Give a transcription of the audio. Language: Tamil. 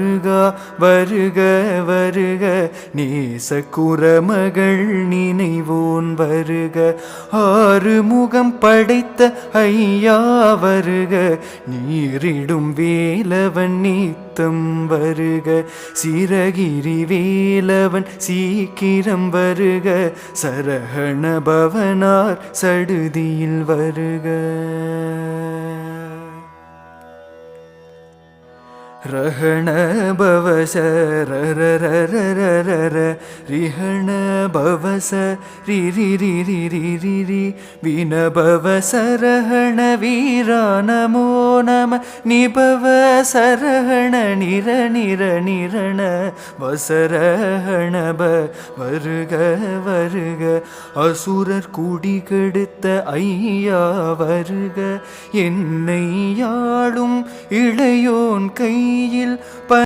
வருக வருக வருக. நேச குரமகள் நினைவோன் வருக. ஆறுமுகம் படைத்த ஐயா வருக. நீரிடும் வேலவன் நித்தம் வருக. சிறகிரி வேலவன் சீக்கிரம் வருக. சரகண பவனார் சடுதியில் வருக. ரஹண பவச ரரரரரரர ரிஹண பவச ரிரி ரிரி ரிரி ரி வினபவ சரஹண வீரா நமோ நம நிபவ சரஹண நிர நிர நிரண வசரஹணப வருக வருக அசுரர் குடி கெடுத்த ஐயா வருக என்னை யாழும் இளையோன் கையில் ப